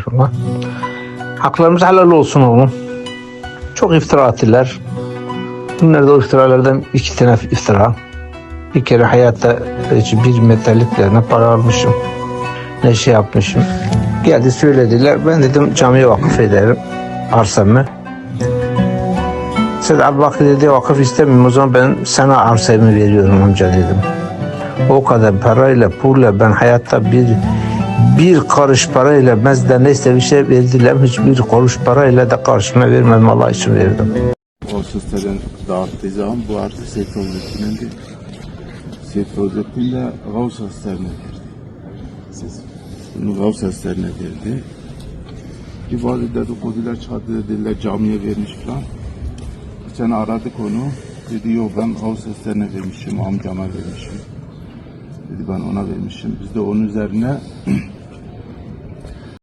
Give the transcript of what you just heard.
vermişler ona. Haklarımız helal olsun oğlum. Çok iftira attılar. Bunlar o iftiralardan iki tane iftira. Bir kere hayatta bir metallikle ne para almışım ne şey yapmışım. Geldi söylediler. Ben dedim camiye vakıf ederim arsamı. Sen bak dedi vakıf istemiyorum o zaman ben sana arsamı veriyorum amca dedim. O kadar parayla pulla ben hayatta bir bir karış parayla mezde neyse bir şey verdiler hiçbir kuruş parayla da karşıma vermem Allah için verdim. O seslerin dağıttığı zaman bu artık Seyit Fevzettin'in değil. Seyit Fevzettin de Gavs seslerine verdi. Siz bunu Gavs seslerine verdi. Bir bazı dedikodular çıkardı dediler camiye vermiş falan. Geçen aradık onu. Dedi yok ben Gavs seslerine vermişim, amcama vermişim. Dedi ben ona vermişim. Biz de onun üzerine